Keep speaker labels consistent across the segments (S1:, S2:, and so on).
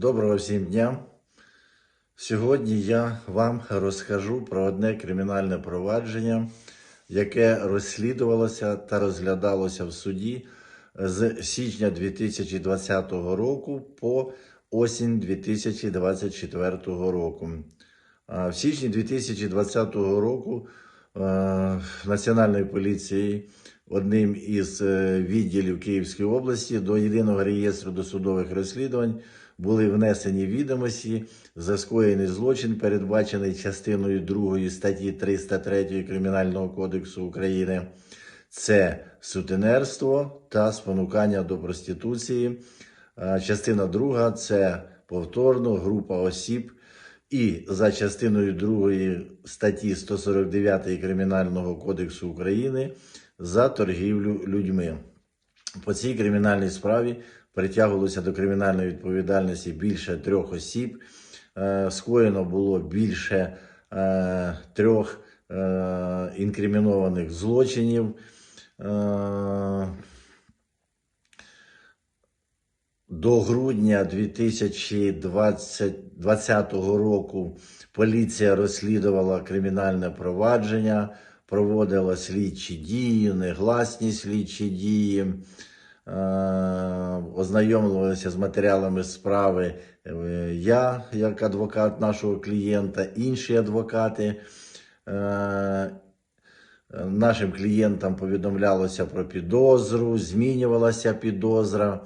S1: Доброго всім дня. Сьогодні я вам розкажу про одне кримінальне провадження, яке розслідувалося та розглядалося в суді з січня 2020 року по осінь 2024 року. В січні 2020 року е, Національної поліції одним із е, відділів Київської області до єдиного реєстру досудових розслідувань були внесені відомості за скоєний злочин, передбачений частиною 2 статті 303 Кримінального кодексу України. Це сутенерство та спонукання до проституції. Частина друга це повторно група осіб. І за частиною 2 статті 149 Кримінального кодексу України за торгівлю людьми. По цій кримінальній справі притягувалося до кримінальної відповідальності більше трьох осіб. Е, Скоєно було більше е, трьох е, інкримінованих злочинів. До грудня 2020 року поліція розслідувала кримінальне провадження, проводила слідчі дії, негласні слідчі дії, е, ознайомлювалися з матеріалами справи е, я, як адвокат нашого клієнта, інші адвокати. Е, Нашим клієнтам повідомлялося про підозру, змінювалася підозра.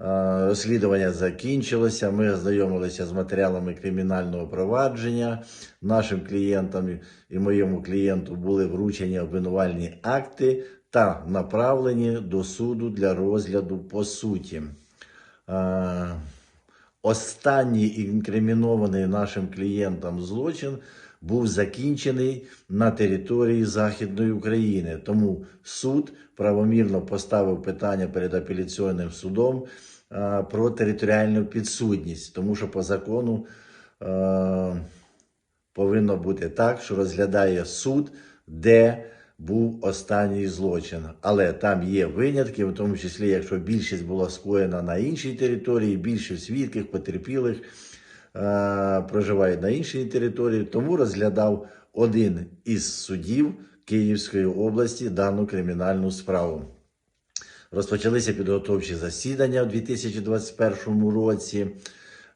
S1: Е, Розслідування закінчилося. Ми ознайомилися з матеріалами кримінального провадження. Нашим клієнтам і моєму клієнту були вручені обвинувальні акти та направлені до суду для розгляду по суті. Е, Останній інкримінований нашим клієнтам злочин був закінчений на території Західної України. Тому суд правомірно поставив питання перед апеляційним судом про територіальну підсудність, тому що по закону повинно бути так, що розглядає суд, де був останній злочин. Але там є винятки, в тому числі, якщо більшість була скоєна на іншій території, більше свідків, потерпілих проживають на іншій території, тому розглядав один із судів Київської області дану кримінальну справу. Розпочалися підготовчі засідання у 2021 році.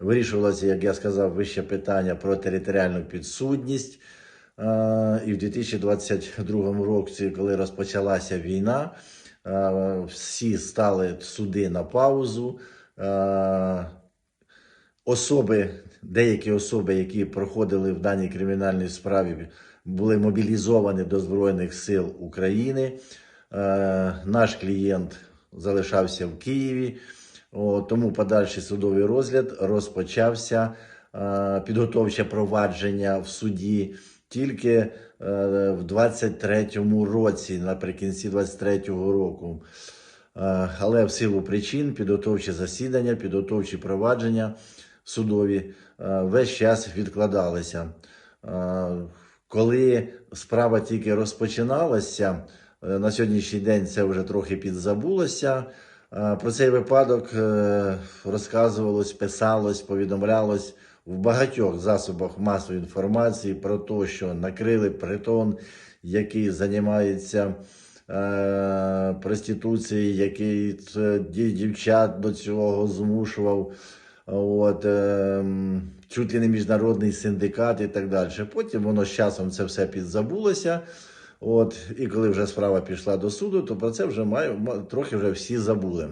S1: Вирішувалося, як я сказав, вище питання про територіальну підсудність. Е, І в 2022 році, коли розпочалася війна, е, всі стали суди на паузу. Особи, деякі особи, які проходили в даній кримінальній справі, були мобілізовані до Збройних сил України. Е, Наш клієнт залишався в Києві, тому подальший судовий розгляд розпочався. е, Підготовче провадження в суді тільки е, в 23-му році, наприкінці 23-го року. Але в силу причин підготовчі засідання, підготовчі провадження судові е, весь час відкладалися. Е, Коли справа тільки розпочиналася, е, на сьогоднішній день це вже трохи підзабулося. Про цей випадок розказувалось, писалось, повідомлялось в багатьох засобах масової інформації про те, що накрили притон, який займається проституцією, який дівчат до цього змушував. От, е, чуть ли не міжнародний синдикат і так далі. Потім воно з часом це все підзабулося. От, і коли вже справа пішла до суду, то про це вже маю, трохи вже всі забули. Е,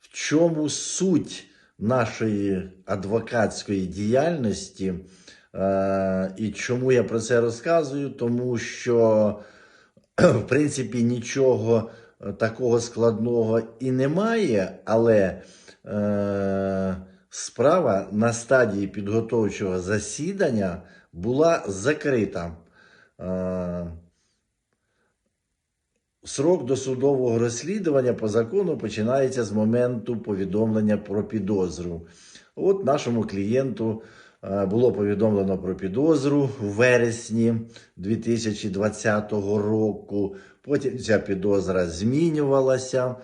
S1: в чому суть нашої адвокатської діяльності? Е, і чому я про це розказую? Тому що, в принципі, нічого такого складного і немає, але е, справа на стадії підготовчого засідання була закрита. Е, Срок досудового розслідування по закону починається з моменту повідомлення про підозру. От нашому клієнту е, було повідомлено про підозру в вересні 2020 року. Потім ця підозра змінювалася.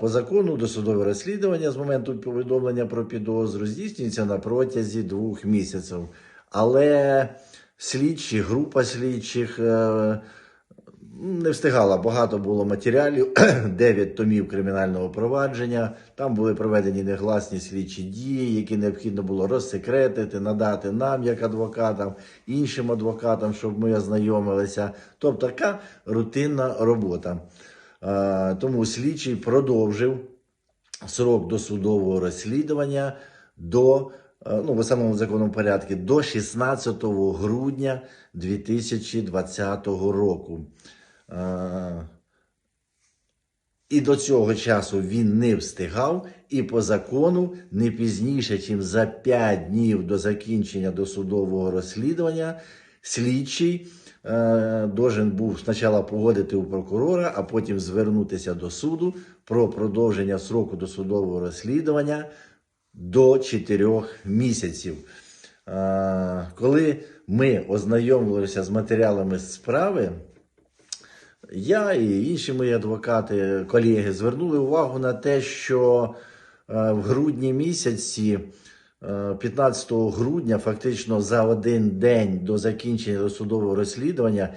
S1: По закону досудове розслідування з моменту повідомлення про підозру здійснюється на протязі двох місяців. Але слідчі, група слідчих е, не встигала. Багато було матеріалів, 9 томів кримінального провадження. Там були проведені негласні слідчі дії, які необхідно було розсекретити, надати нам, як адвокатам, іншим адвокатам, щоб ми ознайомилися. Тобто така рутинна робота. Е, Тому слідчий продовжив срок досудового розслідування до е, ну, в самому законному порядку до 16 грудня 2020 року. Е, І до цього часу він не встигав, і по закону не пізніше, ніж за 5 днів до закінчення досудового розслідування, слідчий е, должен був спочатку погодити у прокурора, а потім звернутися до суду про продовження сроку досудового розслідування до 4 місяців. Е, Коли ми ознайомилися з матеріалами справи, я і інші мої адвокати, колеги звернули увагу на те, що е, в грудні місяці, е, 15 грудня, фактично за один день до закінчення досудового розслідування,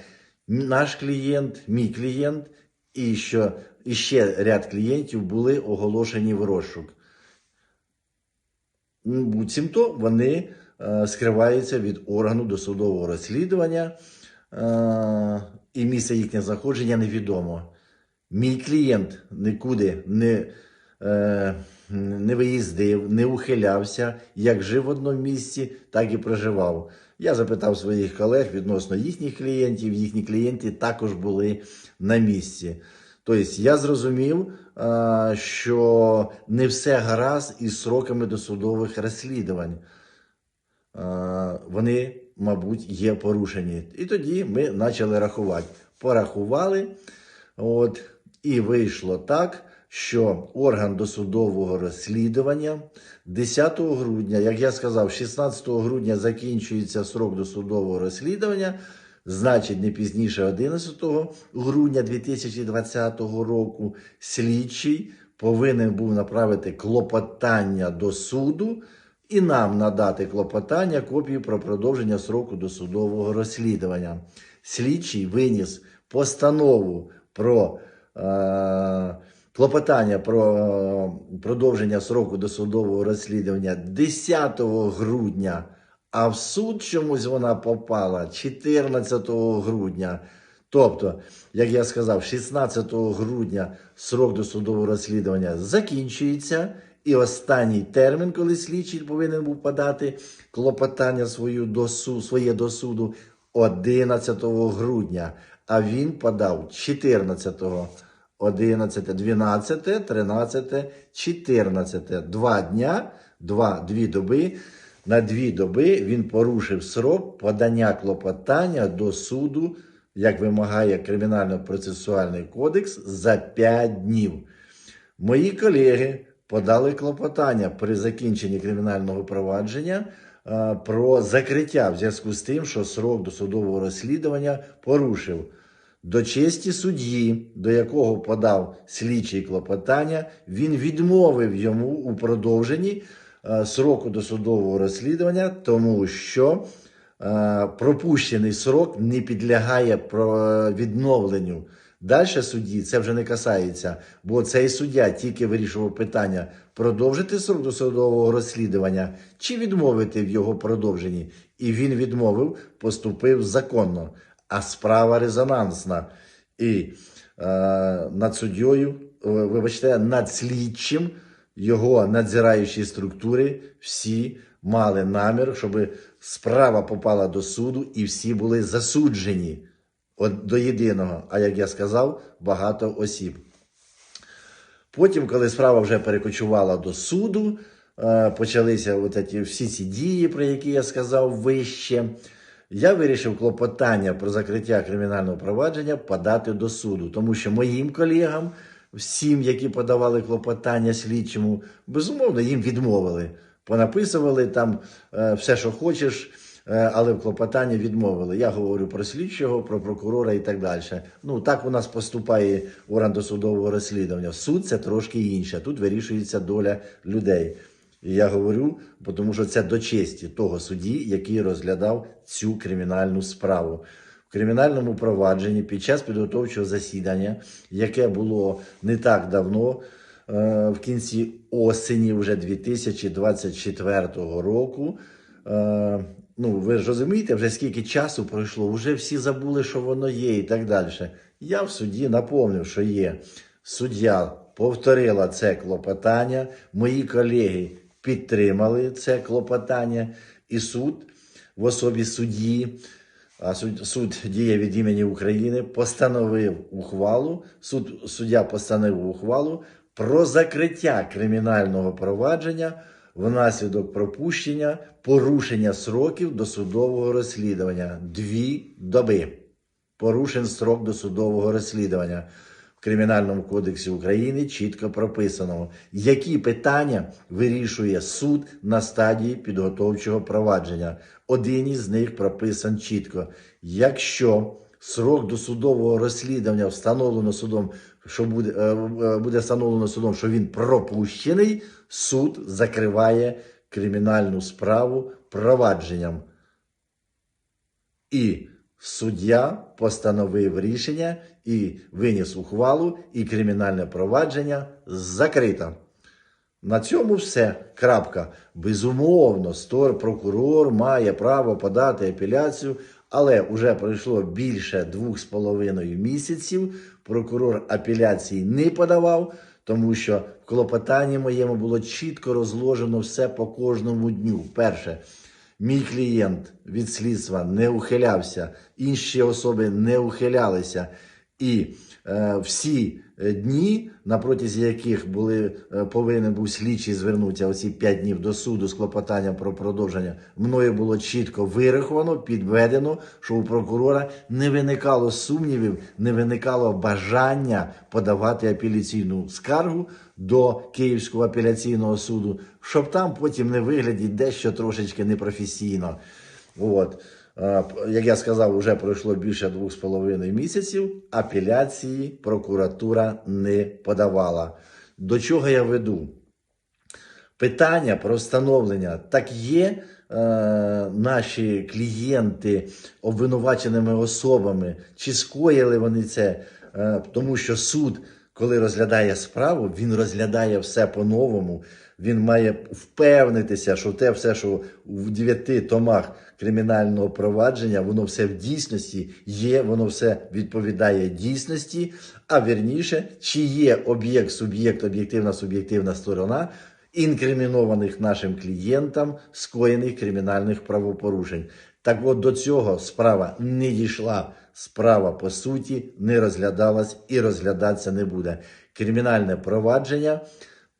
S1: наш клієнт, мій клієнт і, що, і ще ряд клієнтів були оголошені в розшук. Буцімто вони е, скриваються від органу досудового розслідування, е, і місце їхнього знаходження невідомо. Мій клієнт нікуди не, е, не виїздив, не ухилявся, як жив в одному місці, так і проживав. Я запитав своїх колег відносно їхніх клієнтів, їхні клієнти також були на місці. Тобто я зрозумів, е, що не все гаразд із сроками досудових розслідувань. Е, Вони, мабуть, є порушені. І тоді ми почали рахувати. Порахували, от, і вийшло так, що орган досудового розслідування 10 грудня, як я сказав, 16 грудня закінчується срок досудового розслідування. Значить, не пізніше 11 грудня 2020 року слідчий повинен був направити клопотання до суду і нам надати клопотання копію про продовження сроку досудового розслідування. Слідчий виніс постанову про е, клопотання про е, продовження сроку досудового розслідування 10 грудня, а в суд чомусь вона попала 14 грудня. Тобто, як я сказав, 16 грудня срок досудового розслідування закінчується, і останній термін, коли слідчий повинен був подати клопотання свою до су- своє до суду 11 грудня, а він подав 14 11, 12, 13, 14. Два дня, два, дві доби. На дві доби він порушив срок подання клопотання до суду, як вимагає Кримінально-процесуальний кодекс, за 5 днів. Мої колеги подали клопотання при закінченні кримінального провадження е, про закриття в зв'язку з тим, що срок досудового розслідування порушив. До честі судді, до якого подав слідчий клопотання, він відмовив йому у продовженні е, сроку досудового розслідування, тому що е, пропущений срок не підлягає відновленню. Далі судді це вже не касається, бо цей суддя тільки вирішував питання продовжити срок досудового розслідування чи відмовити в його продовженні. І він відмовив, поступив законно. А справа резонансна. І е, над суддєю, е, вибачте, над слідчим його надзираючі структури всі мали намір, щоб справа попала до суду і всі були засуджені до єдиного. А як я сказав, багато осіб. Потім, коли справа вже перекочувала до суду, е, почалися от ці, всі ці дії, про які я сказав вище. Я вирішив клопотання про закриття кримінального провадження подати до суду, тому що моїм колегам, всім, які подавали клопотання слідчому, безумовно, їм відмовили. Понаписували там е, все, що хочеш. Е, але в клопотанні відмовили. Я говорю про слідчого, про прокурора і так далі. Ну так у нас поступає орган досудового розслідування. Суд це трошки інше. Тут вирішується доля людей. І я говорю, тому що це до честі того судді, який розглядав цю кримінальну справу. В кримінальному провадженні під час підготовчого засідання, яке було не так давно, е, в кінці осені вже 2024 року. Ну, ви ж розумієте, вже скільки часу пройшло, вже всі забули, що воно є, і так далі. Я в суді напомнив, що є. Суддя повторила це клопотання, мої колеги підтримали це клопотання, і суд в особі судді, а суд, суд діє від імені України, постановив ухвалу. Суд суддя постановив ухвалу про закриття кримінального провадження внаслідок пропущення порушення сроків досудового розслідування дві доби. Порушен срок досудового розслідування. В Кримінальному кодексі України чітко прописано, які питання вирішує суд на стадії підготовчого провадження. Один із них прописан чітко. Якщо срок досудового розслідування встановлено судом, що буде, е, е, буде встановлено судом, що він пропущений, суд закриває кримінальну справу провадженням. І суддя постановив рішення і виніс ухвалу, і кримінальне провадження закрито. На цьому все. Крапка. Безумовно, стор прокурор має право подати апеляцію, але вже пройшло більше двох з половиною місяців. Прокурор апеляції не подавав, тому що в клопотанні моєму було чітко розложено все по кожному дню. Перше, Мій клієнт від слідства не ухилявся, інші особи не ухилялися. І всі е, дні, на протязі яких були, е, повинен був слідчий звернутися оці 5 днів до суду з клопотанням про продовження, мною було чітко вираховано, підведено, що у прокурора не виникало сумнівів, не виникало бажання подавати апеляційну скаргу до Київського апеляційного суду, щоб там потім не вигляді дещо трошечки непрофесійно. От. Е, Як я сказав, вже пройшло більше двох з половиною місяців. Апеляції прокуратура не подавала. До чого я веду? Питання про встановлення так є. е, Наші клієнти обвинуваченими особами, чи скоїли вони це, Е, тому що суд, коли розглядає справу, він розглядає все по-новому. Він має впевнитися, що те все, що в дев'яти томах кримінального провадження, воно все в дійсності є, воно все відповідає дійсності. А вірніше, чи є об'єкт, суб'єкт, об'єктивна, суб'єктивна сторона інкримінованих нашим клієнтам скоєних кримінальних правопорушень. Так от до цього справа не дійшла. Справа по суті не розглядалась і розглядатися не буде. Кримінальне провадження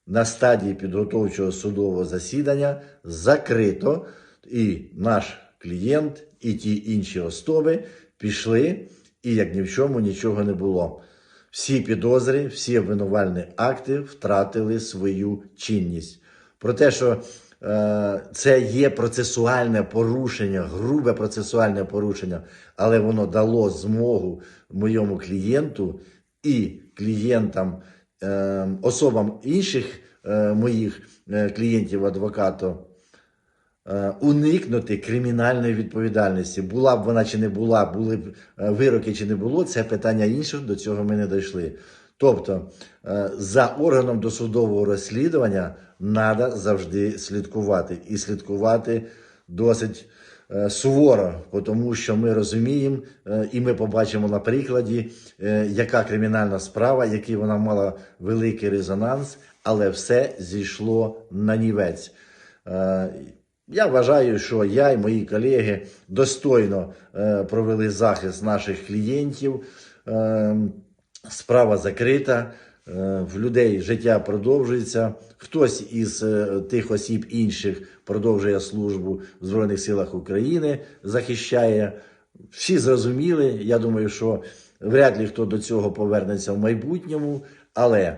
S1: на стадії підготовчого судового засідання закрито, і наш клієнт, і ті інші особи пішли, і як ні в чому нічого не було. Всі підозри, всі обвинувальні акти втратили свою чинність. Про те, що е, це є процесуальне порушення, грубе процесуальне порушення, але воно дало змогу моєму клієнту і клієнтам, особам інших е, моїх е, клієнтів адвокату е, уникнути кримінальної відповідальності. Була б вона чи не була, були б е, вироки чи не було, це питання інше, до цього ми не дійшли. Тобто е, за органом досудового розслідування треба завжди слідкувати і слідкувати досить е, суворо, тому що ми розуміємо е, і ми побачимо на прикладі, е, яка кримінальна справа, який вона мала великий резонанс, але все зійшло на нівець. Е, Я вважаю, що я і мої колеги достойно е, провели захист наших клієнтів. Е, Справа закрита, е, в людей життя продовжується. Хтось із е, тих осіб інших продовжує службу в Збройних силах України, захищає. Всі зрозуміли. Я думаю, що вряд ли хто до цього повернеться в майбутньому, але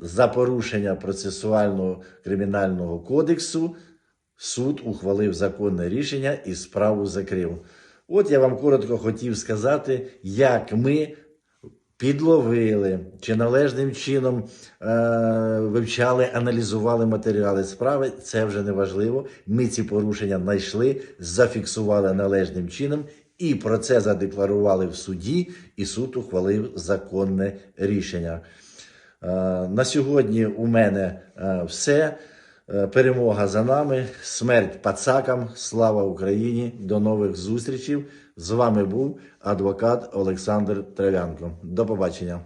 S1: за порушення процесуального кримінального кодексу суд ухвалив законне рішення і справу закрив. От я вам коротко хотів сказати, як ми підловили чи належним чином е, вивчали, аналізували матеріали справи. Це вже не важливо. Ми ці порушення знайшли, зафіксували належним чином і про це задекларували в суді, і суд ухвалив законне рішення. Е, На сьогодні у мене е, все. Е, Перемога за нами, смерть пацакам, слава Україні! До нових зустрічей. З вами був адвокат Олександр Трав'янко. До побачення.